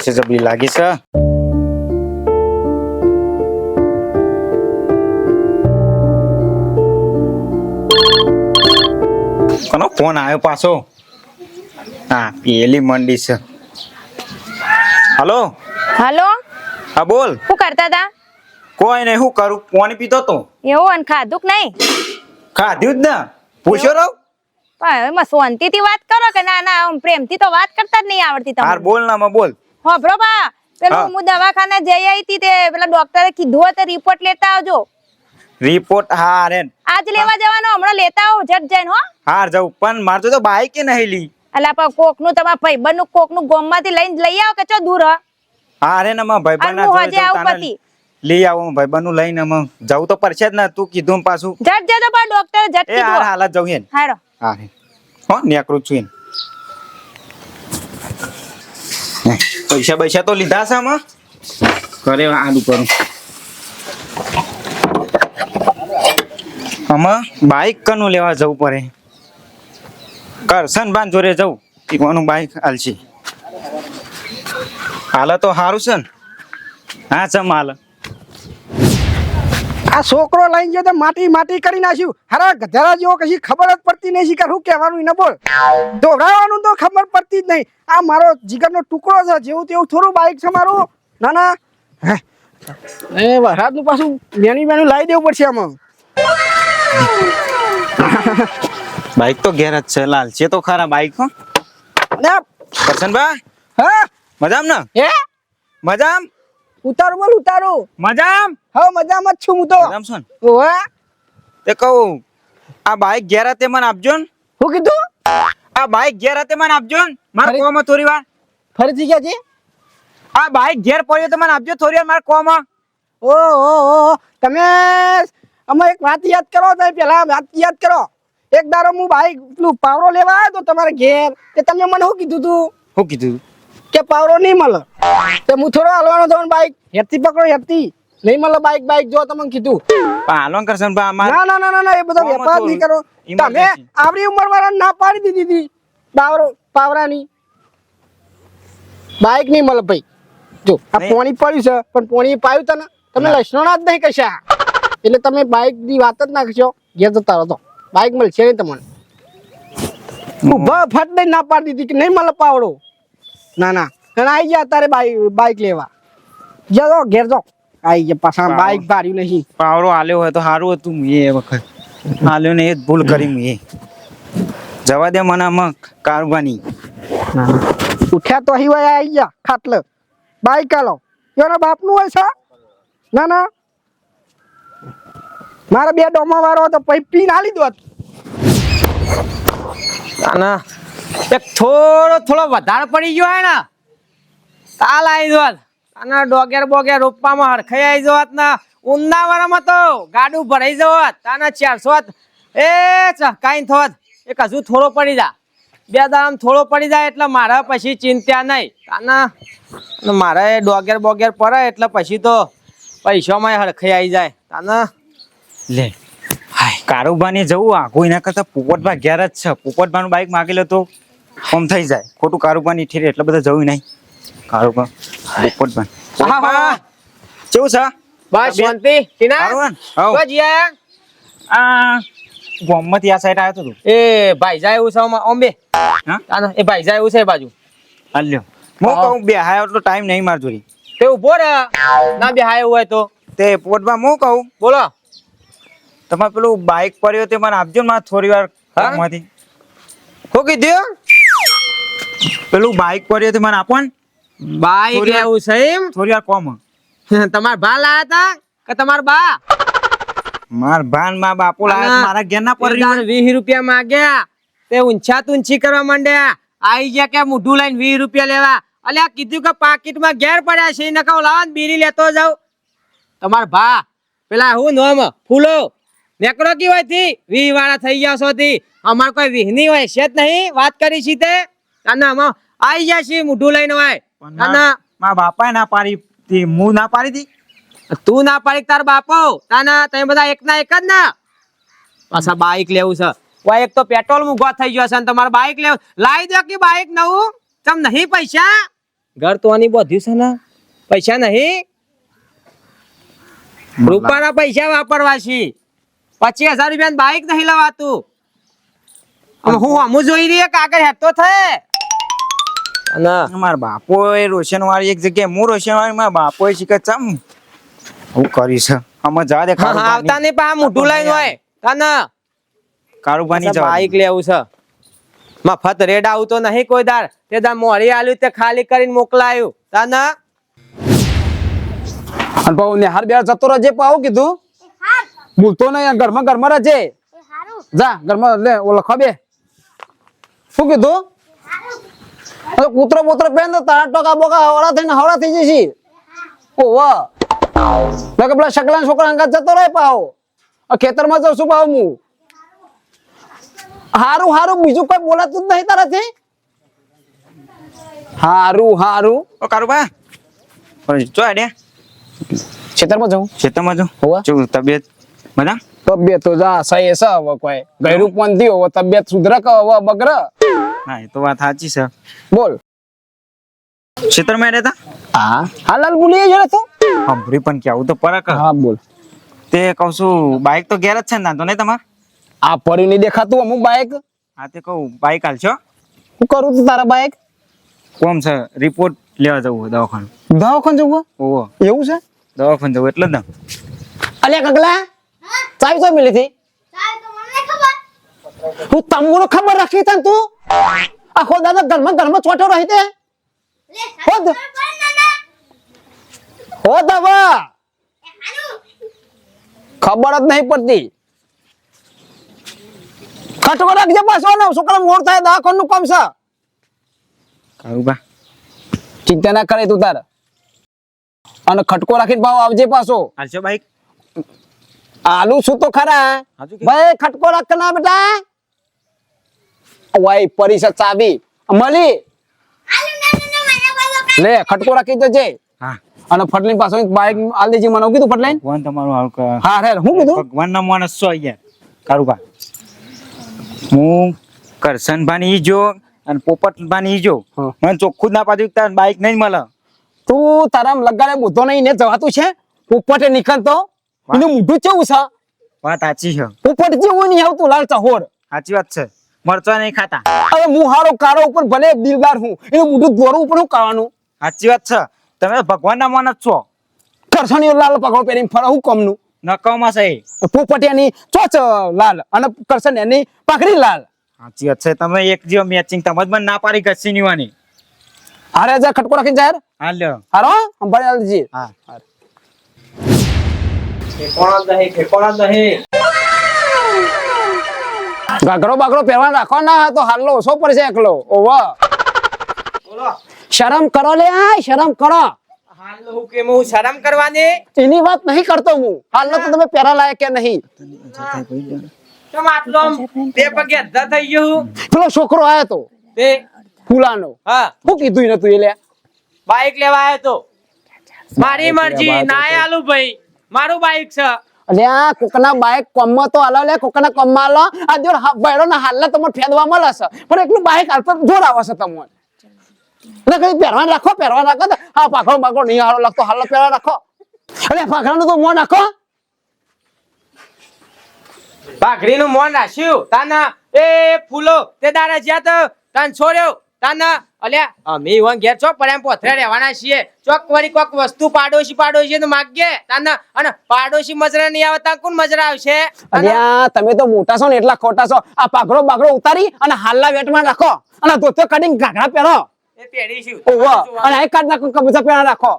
છે જબરી લાગી છે કોનો ફોન આવ્યો પાછો હા પેલી મંડી છે હલો હલો હા બોલ શું કરતા હતા કોઈ નહીં હું કરું પાણી પીતો તો એવું અને ખાધું કે નહીં ખાધ્યું જ ને પૂછ્યો રહો પણ એમાં શાંતિથી વાત કરો કે ના ના પ્રેમ પ્રેમથી તો વાત કરતા જ નહીં આવડતી હાર બોલ ના બોલ. હોભરો બા પેલું હું. દવાખાને જઈ આવી હતી તે પેલા ડોક્ટરે કીધું હતું રિપોર્ટ લેતા આવજો. રિપોર્ટ હા હે આજ લેવા જવાનો હમણાં લેતા આવો જટ જઈને હો. હાર જવું પણ માર તો બાઈક નહીં લી. એટલે પણ કોકનું તમારા ભાઈબંધનું કોકનું ગોમમાંથી લઈને લઈ આવો કે ચો દૂર હ? હે ને માં ભાઈબંધ ના આવું પતિ. લઈ આવો ભાઈબંધનું લઈને અમે જવું તો પરછે જ ને તું કીધું પાછું. જટ જજો પણ ડોક્ટર જટ કીધું. હાલત જવું હે હાર. હે. હો નેકરું છું એને. હે, પૈસા પૈસા તો લીધા છે આમાં? કરે આડું કરું. આમાં બાઈક કનું લેવા જવું પડે? કરશન બાન જોડે જવું. કોનું બાઈક હાલશે. હાલ તો સારું છે ને? હા ચમ હાલ. આ છોકરો લઈને ગયો તો માટી માટી કરી નાખ્યું. હરા જરા જેવો કશી ખબર જ પડતી નહીં શીખર શું કહેવાનું એને બોલ. દોડાવવાનું તો ખબર પડતી જ નહીં. આ મારો જીગરનો ટુકડો છે જેવું તેવું થોડું બાઇક છે મારું. ના ના. એ વરસાદનું પાછું મેની બેનું લાવી દેવું પડશે આમાં. બાઈક તો ઘેર જ છે લાલ. છે તો ખરા બાઈક હો. અને હા. મજામ ને? હે? મજામ? ઉતારું બોલ ઉતારો. મજામ? હા મજામાં જ છું હું તો. મજામ છું ઓહે તે કહું આ બાઈક ઘેર તે મને આપજો ને. હું કીધું? આ બાઈક ઘેર તે મને આપજો ને. મારા કોમાં થોડી વાર. ફરીથી ક્યાં છે? આ બાઈક ઘેર પડ્યો તો મને આપજો થોડી વાર મારે કોમાં. ઓ ઓ ઓ તમે અમે એક વાત યાદ કરો તમે પેલા વાત યાદ કરો. એક દારો હું બાઈક પેલું પાવરો લેવા આવ્યો તો તમારા ઘેર તે તમે મને શું કીધું તું? શું કીધું? કે પાવરો નહીં મળે. તે હું થોડો હાલવાનો હતો ને બાઈક હેરથી પકડો હેતી નહીં મળે બાઈક બાઈક જો તમને કીધું. પણ હાલો કરશે ના ના ના ના ના એ બધો વેપાર નહીં કરો. તમે આપણી ઉંમર વાળા ના પાડી દીધી હતી. પાવરો પાવરાની. બાઈક નહીં મળે ભાઈ. જો આ પોણી પડ્યું છે પણ પોણી પાયું તને. તમે ના. જ નહીં કશા. એટલે તમે બાઈકની વાત જ ના કરશો. ઘેર જતા રહો તો. બાઈક મળશે નહીં તમને. ઊભા ફટ દઈને ના પાડી દીધી કે નહીં મળે પાવડો ના ના. અને આવી ગયા તારે બાઈક બાઈક લેવા. જાઓ ઘેર જાઓ આવી ગયા પાછા. બાઈક ભાર્યું નહીં. પાવરો આલ્યો હોય તો સારું હતું એ વખત. આલ્યો ને એ જ ભૂલ કરી મેં જવા દે મને આમાં કારવાની. ઉઠ્યા તો અહીં હોય આવી ગયા ખાટલ. બાઈક આલો. એના બાપનું હોય છે? ના ના. મારા બે ડોમા વાળો હતો પછી પીને આલી દો. ના. એક થોડો થોડો વધારે પડી ગયો હે ને. તાલ આવી જોત અને ડોગેર બોગેર રોપવામાં હરખાઈ આવી જોત ને. ઉંદાવાળામાં તો ગાડું ભરાઈ જવત તાના ચારસો એ ચકાઈ થોત એક હજુ થોડો પડી જા. બે દામ થોડો પડી જાય એટલે મારે પછી ચિંતા નહીં તાના મારે ડોગેર બોગેર પડે એટલે પછી તો પૈસામાં હરખાઈ આવી જાય. તાના, લે. કારુબાને જવું આખું એના કરતા પોપટભા ઘેર જ છે. પોપટભાનું બાઈક માગી લે તો આમ થઈ જાય. ખોટું કારુબાની ઠેર એટલે બધા જવું નહીં. કારુબા પોપટભા. હા, હા. કેવું છે? બસ શાંતિ. ટીના ને? તો જીયા આ ગોમમાંથી આ સાઈડ આવ્યો તો એ ભાઈ જાય એવું છે ઓમ્બે હા? એ ભાઈ જાય એવું છે બાજુ. હાલ્યો હું કહું બે હાય એટલો ટાઈમ નહીં માર જોડી. તે ઊભો રે. ના બે હાય હોય તો. તે પોપટભા હું કહું? બોલો. તમારે પેલું બાઈક પડ્યો તે મને આપજો ને મારે થોડી વાર? કામમાંથી. શું કીધું? પેલું બાઇક પડ્યો તે મને આપો ને. બાઇક એવું છે એમ? થોડી વાર કોમ. તમાર ભા લાયા હતા કે તમાર બા? માર ભાનમાં બાપુ લાયા મારા ઘેર ના પડી એકદાન વીસ રૂપિયા માંગ્યા. તે ઊંચા તુંચી કરવા માંડ્યા. આઈ ગયા કે મુઢું લઈને વીસ રૂપિયા લેવા. અલ્યા કીધું કે પાકીટમાં ઘેર પડ્યા છે એને કહું લાવો બીડી લેતો જાઉં. તમાર ભા પેલા હું નોમ ફૂલો. નેકરો કી હોયથી? વી વાળા થઈ ગયા છો થી અમાર કોઈ વિહની હોય છે જ નહીં? વાત કરી છી તે. અને અમાર આઈ ગયા છી મોઢું લઈને હોય. અને માર- મારા બાપાએ ના પાડી તી. હું ના પાડી તી? તું ના પાડી તાર બાપો. તાના તમે બધા એક ના એક જ ના. પાછા બાઈક લેવું છે. કોઈ એક તો પેટ્રોલ મૂકવા થઈ ગયો છે અને તમારે બાઈક લેવું. લાવી દો કે બાઈક નવું. તમ નહીં પૈસા? ઘર તો આની બધું છે ને. પૈસા નહીં? રૂપાના પૈસા વાપરવા છે પચીસ હજાર રૂપિયા બાઈક નહીં લવાતું. હું અમુ જોઈ રહી કાગળ હેતો થાય અને મારા બાપો એ રોશન વાળી એક જગ્યાએ હું રોશન વાળી મારા બાપો એ શીખે ચમ હું કરીશ આમાં જા દે આવતા નહીં પા મોઢું લઈને હોય. તને? કારુબાની બાઈક લેવું છે. મફત રેડ આવું તો નહીં કોઈ દાર. તે દા મોરી આલ્યું તે ખાલી કરીને મોકલાયું. તને? અને બહુ ને હાર બે જતો રહેજે પાછું કીધું. બોલતો નહીં ઘરમાં ઘરમાં રહેજે. જા ઘરમાં લે ઓ ખબે શું કીધું? કૂતરો પુત્ર પહેન તો તારા ટોકા બોકા હવડા થઈને હવડા થઈ જશે. ઓવા કે પેલા શકલા છોકરા અંગાત જતો રહે આ ખેતરમાં જાઉં છું પાહો હું. હારું હારું બીજું કોઈ બોલાતું જ નહીં તારાથી. હારું હારું. ઓ કારુબા પણ જો આડ્યા. ખેતરમાં જાઉં. ખેતરમાં જો હોવે. જો તબિયત બધા તબિયત તો જા સહી છે હવે કોઈ. ગયરું પણ થયું હવે તબિયત સુધરે કે હવે બગડે? હા એ તો વાત સાચી છે. બોલ. ખેતરમાં રહેતા? હા. હાલાલ બોલીએ જરા તો હંભરી પણ કેવું તો પરક હા બોલ. તે કહું છું બાઈક તો ગેરેજ છે ને તો નહીં તમારે? આ પડ્યું નહીં દેખાતું અમુક બાઈક? હા તે કહું બાઈક હાલશો હું કરું તું તારા બાઈક? કોમ છે રિપોર્ટ લેવા જવું દવાખાનું. દવાખાન જવું ઓહો એવું છે? દવાખાન જવું એટલે જ ને. અલ્યા કગલા ચાવી ચાવી મિલી હતી હું તમને ખબર રાખી તને તું? આખો દાદા ઘરમાં ઘરમાં ચોટો રહી તે. હો હોદ. હવે. ખબર જ નહીં પડતી. ખટકો રાખજે પાછો ને છોકરા મોડ થાય દવાખાનું કામ છે. કારુબા ચિંતા ના કરે તું તાર. અને ખટકો રાખીને ભાવ આવજે પાછો. હાલશો બાઈક? આલુ શું તો ખરા ભાઈ ખટકો રાખના બેટા ઓય પરિષદ ચાવી મળી લે ખટકો રાખી દેજે હા અને ફટલીન પાછો એક બાઈક આલ દેજે મને કીધું ફટલાઈન ભગવાન તમારું હાલ હા રે હું કીધું? ભગવાન ના માણસ છો યાર કારુબા. હું કરશનભાની ઈ જો અને પોપટભાની ઈ જો. મને ચોખ્ખું ના પાછું તાર બાઈક નહીં મળે. તું તારા લગાડે બુધો નહીં ને જવાતું છે? પોપટે નીકળતો. એનું મોઢું કેવું છે? વાત સાચી છે. ઉપર જેવું નહીં આવતું લાલ ચહોર સાચી વાત છે. મરચા નહીં ખાતા. હવે હું હારો કારો ઉપર ભલે દિલદાર હું એનું મોઢું દોરું ઉપર હું કરવાનું સાચી વાત છે. તમે ભગવાન ના માણસ છો. કરસણીઓ લાલ પગો પહેરીને ફરો હું કમનું? નકામાં છે પોપટિયાની ચોચ લાલ અને કરશન એની પાઘડી લાલ. સાચી વાત છે. તમે એક જેવો મેચિંગ તમે જ મને ના પાડી કચ્છી નીવાની હારે જા ખટકો રાખીને જાહેર. હા લ્યો હારો અંબાણી આલજી હા ઘાઘરો બાઘરો પહેરવા રાખો ના તો હાલો ઓછો પડશે એકલો. ઓવા. શરમ કરો લે આ શરમ કરો. હાલ હું કેમ હું શરમ કરવાની? એની વાત નહીં કરતો હું. હાલ તો તમે પહેરા લાયક કે નહીં? કેમ આટલો આમ પગે અડધા થઈ ગયું પેલો છોકરો આયો તો તે? ફૂલાનો. હા. શું કીધું ન તું લે. બાઈક લેવા આવ્યો તો. મારી મરજી ના આલુ ભાઈ. મારું બાઈક છે. એટલે આ કોકના બાઈક કોમમાં તો હાલો લે કોકના કોમમાં હાલો. આ જોડ બૈરો ના હાલના તમને ફેદવા મળે છે. પણ એકલું બાઈક જોર આવે છે તમને. એટલે કઈ પહેરવાન રાખો પહેરવાન રાખો તો હા પાખડો બાખડો નહીં હારો લાગતો હાલો પહેરવા રાખો. અરે પાખરાનું તો મોં નાખો. ભાખરીનું મોન રાખ્યું તાના એ ફૂલો તે દાડા જ્યાં તો તાન છોડ્યો. તાના અલ્યા અમે ઈવન ઘેર છો પણ એમ પોથરે રહેવાના છીએ. ચોક વળી કોક વસ્તુ પાડોશી પાડોશી તો માગીએ તાના અને પાડોશી મજરા નહીં આવે તા કોણ મજરા આવશે? અલ્યા તમે તો મોટા છો ને એટલા ખોટા છો. આ પાઘરો બાઘરો ઉતારી અને હાલના વેટમાં રાખો. અને ધોતો કાઢીને ઘાઘરા પહેરો. એ પહેરીશું. ઓવો અને આ કાઢ નાખો કબજા પહેરા રાખો.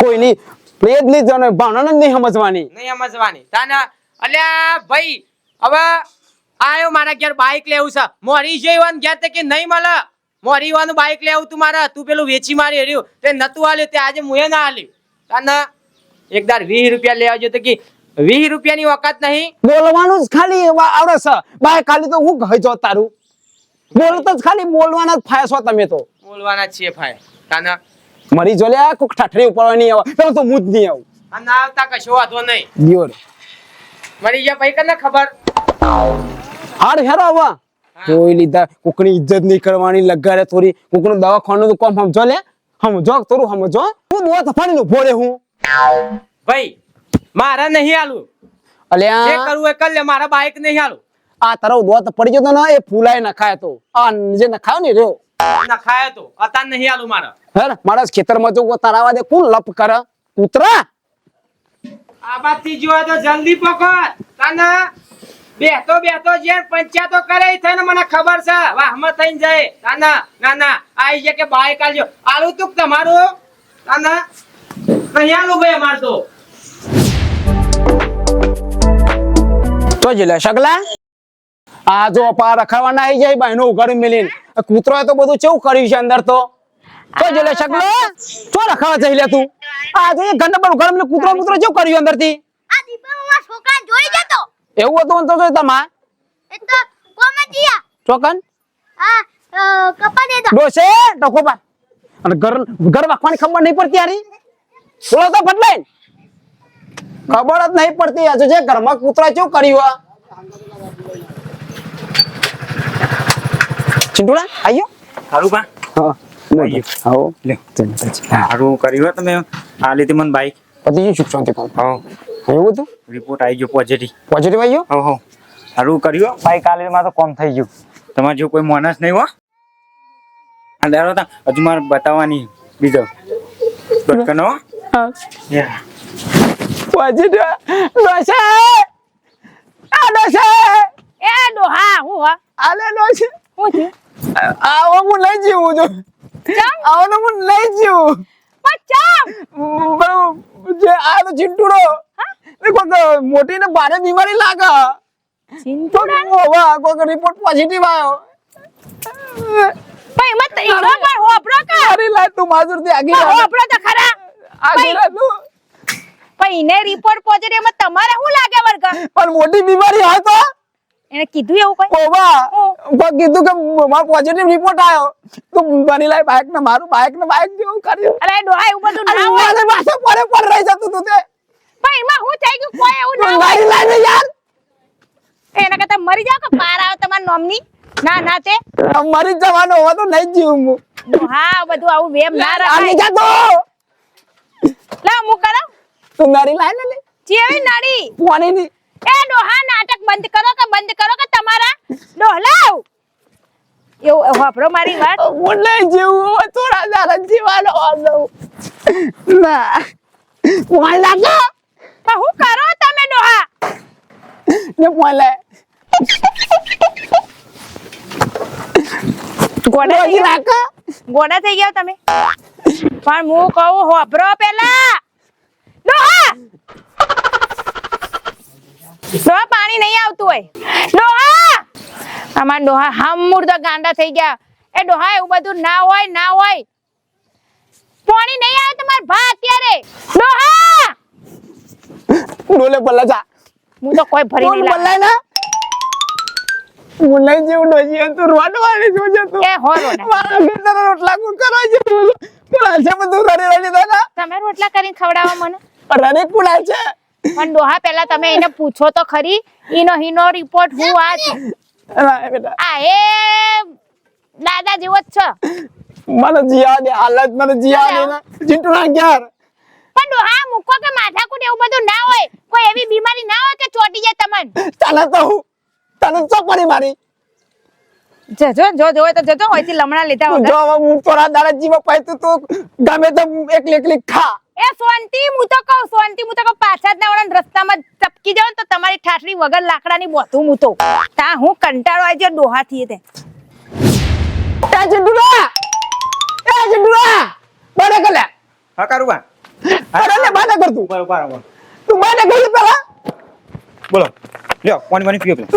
કોઈની પ્લેજ નહીં જવાનું ભાવના જ નહીં સમજવાની. નહીં સમજવાની. તાના અલ્યા ભાઈ હવે આયો મારા ઘેર બાઈક લેવું છે. મોરી જઈવાનું ઘેર તે કે નહીં મળે. મોરી વાનું બાઈક લેવું તું મારા. તું પેલું વેચી મારી હર્યું તે નતું આલ્યું તે આજે મુએ ના આલ્યું. તાના એકદાર વીસ રૂપિયા લેવા આવજો તો કે વીસ રૂપિયાની વખત નહીં. બોલવાનું જ ખાલી આવડે છે. બાય ખાલી તો હું કહી જો તારું. બોલતો જ ખાલી બોલવાના જ ફાય છો તમે તો. બોલવાના છીએ ભાઈ તાના મરી જો લે કોક ઠાઠરી ઉપર નહીં આવે. પેલો તો હું જ નહીં આવું. આ ના આવતા કશો વાંધો નહીં. દિયોર મરી ગયા ભાઈ કને ખબર? હાડ હેરો હવે જોઈ લીધા કોકની ઇજ્જત નહીં કરવાની લગાડે થોડી. કોકનું દવાખાનું તો કોમ સમજો લે. સમજો થોડું સમજો. હું દવા તફાની ઊભો રે હું. ભાઈ મારા નહીં આલું જે કરવું એ કર લે મારા બાઈક નહીં આલું આ તારો દવા પડી ગયો તો ને એ ફૂલાય નખાય તો. આ જે નખાયો ને રહ્યો. ના ખાય તો. અત્યારે નહીં આલું મારા. હે મારા મારા ખેતરમાં જો તારાવા દે કોણ લપ કરે? કૂતરા? આ બાજથી જોવા તો જલ્દી પકડ. તને બેહતો બેહતો જે પંચાયતો કરે થઈને મને ખબર છે. વાહમાં થઈને જાય. નાના નાના ના આઈ છે કે બાય આલજો આલુ તું તમારું? નાના નહીં આલું ભાઈ અમાર તો. તો જ લે સગલા આ જો પા રખાવાના આવી જાય બહેનો ઉઘાડી મેલીને. કૂતરો તો બધું કેવું કર્યું છે અંદર તો? તો જ લે સગલા ચો રખાવા જઈ લે તું. આ જો એ ગંડા ઉઘાડી મેલી કૂતરો કૂતરો કેવું કર્યું અંદરથી આ દીપામાં છોકરા જોઈ જતો એવું હતું તો તમા? એ તો કોમજીયા ચોકન? આ કપા દે દો ડોસે તો કોપા અને ઘર ઘર વાખવાની ખબર નહીં પડતી આરી? બોલો તો બદલાય ખબર જ નહીં પડતી. હજુ જે ઘરમાં કૂતરા શું કર્યું આ? ચિંટુડા હારું કારુબા હા આવો. લ્યો સારું કર્યું તમે. આ લીધી મને બાઈક. પછી શું સુખ શાંતિ પામ હવ એવું હતું? રિપોર્ટ આવી ગયો પોઝિટિવ પોઝિટિવ આવ્યો હવ હવ. સારું કર્યું ભાઈ કાલે માં તો કોમ થઈ ગયું. તમારે જો કોઈ માણસ નહીં હોય આ તા હજુ મારે બતાવવાની બીજો. બટકનો હા. પોઝિટિવ ડોસે આ ડોસે એ ડોહા હું હા? આલે ડોસે હું છે? આવો હું લઈ જીવું છું. ચમ? આવો હું લઈ જીવું. પણ ચમ? જે આ તો ચિંટુડો. એ મોટી ને ભારે બીમારી લાગે. હોવા રિપોર્ટ પોઝિટિવ આવ્યો મત ઈડો પર હોપરો કા? મારી લાઈફ તું માજુરથી આગી પણ તો ખરા. આગી તું. પણ એને રિપોર્ટ પોઝિટિવમાં તમારે શું લાગે વર્ગ? પણ મોટી બીમારી હોય તો? એને કીધું એવું કઈ? હું? કીધું કે મારો પોઝિટિવ રિપોર્ટ આવ્યો તું બની લાઈ બાઇક ને મારું બાઇક ને બાઇક જેવું કર્યું. અરે ડોહા એવું બધું ના હોય. મારે પડે પડ રહી જતું તું તે. પણ એમાં હું થઈ ગયું? કોઈ એવું ના મારી લાઈને યાર. એના કરતા મરી જાવ કે પાર આવે તમાર નોમની? ના ના તે. મરી જવાનો હોવા તો નહીં જીવું હું. હા બધું આવું વેમ ના રાખ આની જા તો. લા હું કરો? તું મારી લાઈને લે. ચેવી નડી. પાણી ની. એ ડોહા નાટક બંધ કરો કે બંધ કરો કે તમારા? ડોહલાવ એવું વાપરો મારી વાત. હું નહીં જીવું થોડા દાડા જીવાનો ના. પાણી લાગે પણ હું કરો તમે ડોહા? ને પાણી ગોડા થઈ ગયા? ગોડા થઈ ગયા તમે? પણ હું કહું હોપરો પેલા. ડોહા! ડોહા પાણી નહીં આવતું હોય. ડોહા! અમાર ડોહા હમુર તો ગાંડા થઈ ગયા. એ ડોહા એવું બધું ના હોય ના હોય. પાણી નહીં આવે તમાર ભા અત્યારે ડોલે પલ્લા જા હું તો કોઈ ડોલ નહીં પલ્લા ના મુલાઈ જેવું ડોજી તો રોડ જો જો તું? એ હો રોડા. મારા ખેતર રોટલા કુણ કરો છે કુણાલ છે બધું રડી રડી થાય તમે રોટલા કરીને ખવડાવો મને. રડે રડી છે. પણ ડોહા પહેલા તમે એને પૂછો તો ખરી. ઈનો હીનો રિપોર્ટ હું આ આ એ દાદા જેવો જ છે. મને જીયા દે હાલત મને જીયા દે ના. ચિંટુ ના ક્યાર પણ ડોહા મૂકો કે માથા માથાકૂટ એવું બધું ના હોય કોઈ એવી બીમારી ના હોય કે ચોટી જાય તો હું તને ચોપડી મારી? જજો જો જો તો જજો હોયથી લમણા લીધા વગર. જો હવે હું તોરા દાડા જીવા પાય તું તું ગમે તો એકલી એકલી ખા. એ સોનતી હું તો કહું હું તો કહું પાછા જ ના વળાને રસ્તામાં ચપકી જાવ તો તમારી ઠાઠડી વગર લાકડાની બોથું હું તો તા હું કંટાળો આવી જાય ડોહાથી તે એ ચિંટુડા એ ચિંટુડા બાને કર હા કારુબા અરે લે બાને કર તું ઉપર. તું બાને કર પેલા? બોલો. લ્યો પાણી પાણી પીઓ પેલા.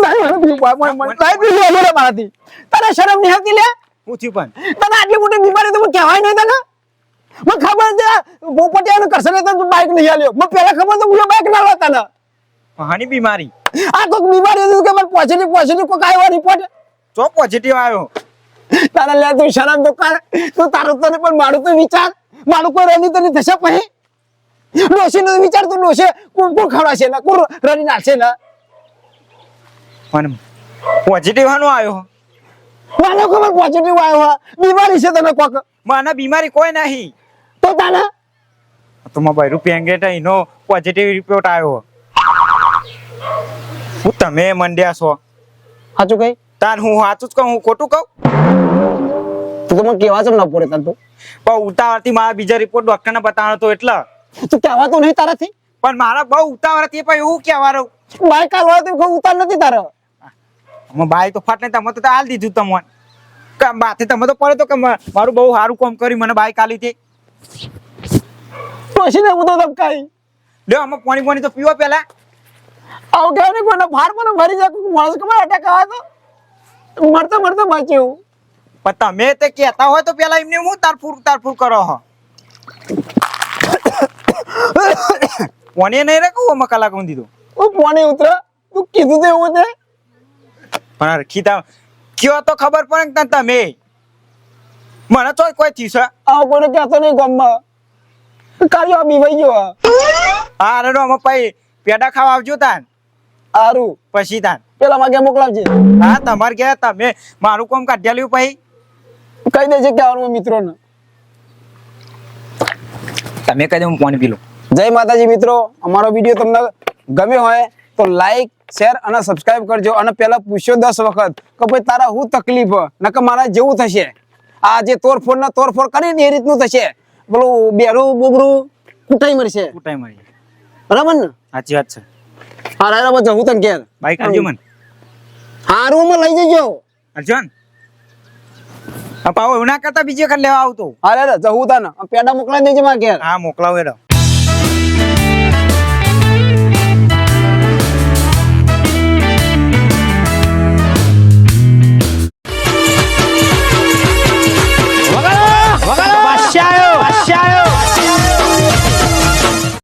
મારાથી. તને શરમ નહીં આવતી લે? હું થયું પણ? તને આટલી મોટી બીમારી તો કહેવાય નહીં તને? મને ખબર છે પોપટિયાનું કરશે ને તો બાઈક નહીં આલ્યો. મને પહેલા ખબર તો હું બાઇક ના લો તને હાની બીમારી. આ કોઈક બીમારી હતી કે મને પોઝિટિવ પોઝિટિવ કોઈક આવ્યો રિપોર્ટ ચો પોઝિટિવ આવ્યો? તારા લે તું શરમ તો કર. તું તારું તને પણ મારું તો વિચાર. મારું કોઈ રની તો નહીં થશે પછી? નો વિચાર તું ડોશે કોણ કોણ ખવડાશે ને? કોણ રડી નાખશે ને? પણ પોઝિટિવ હાનો આવ્યો? મને ખબર પોઝિટિવ આવ્યો હા બીમારી છે તને કોક? મને બીમારી કોઈ નહીં. તો તને? તો મા ભાઈ રૂપિયા ગેટ એનો પોઝિટિવ રિપોર્ટ આવ્યો. હું તમે મંડ્યા છો. સાચું કઈ તાન હું સાચું જ કહું હું ખોટું કહું? તું તો મને કેવા છે ન પડે તાર તું? પણ ઉતાવળથી મારા બીજા રિપોર્ટ ડોક્ટરને બતાવવાનો હતો એટલે. તું કહેવાતું નહીં તારાથી. પણ મારા બહુ ઉતાવળ હતી પણ એવું કહેવાનું બાઈક હાલવા તો કોઈ ઉતાર નથી તારે. અમે બાઈ તો ફાટ નહીં તમે તો હાલ દીધું તમને. માથે તમે તો પડે તો કે મારું બહુ સારું કામ કર્યું મને બાઈક કાલી હતી પછી ને હું તો ધબકાઈ. લ્યો અમે પાણી પાણી તો પીવો પેલા. આવું કહેવાય ને કોઈને ભાર મને મરી જાય માણસ ખબર અટક આવે તો? મરતો મરતો બચ્યું. પણ તમે તે કહેતા હોય તો પેલા એમને હું તારફૂર તારફૂર કરો હો. પોણી નહીં રાખું અમે કલાક ઊંધી દીધું હું પોણી ઉતરા. તું કીધું તે એવું છે. પણ ખીતા કયો તો ખબર પડે ને તમે? મને તો કોઈ થયું છે. આવું કોઈને કહેતો નહીં ગામમાં. કાર્યો બીવાઈ ગયો હા અરે અમે પછી પેડા ખાવા આવજો તાન. સારું પછી તાન. પેલા માગે મોકલાવજે. હા તમારે ગયા તમે. મારું કોમ કાઢ્યા લ્યું પછી. કહી દેજે કે આવવાનું મિત્રોને. તમે કહી દે હું પાણી પી લઉં. જય માતાજી મિત્રો. અમારો વીડિયો તમને ગમ્યો હોય તો લાઈક શેર અને સબસ્ક્રાઇબ કરજો. અને પેલા પૂછ્યો દસ વખત કે ભાઈ તારા શું તકલીફ? નકર મારા જેવું થશે. આ જે તોડફોડ ના તોડફોડ કરી ને એ રીતનું થશે. પેલું બેરું બોબરું કુટાઈ મરશે. કુટાઈ મળી બરાબર ને? સાચી વાત છે. હા રાબર જવું તને ઘેર બાઈક આવજો મને. હારું માં લઈ જજો. અર્જુન પાવો એવું ના કરતા બીજી વખત લેવા આવતો. હા રે જવું તને. પેડા મોકલાવી દેજે મારા ઘેર. હા મોકલાવો એડો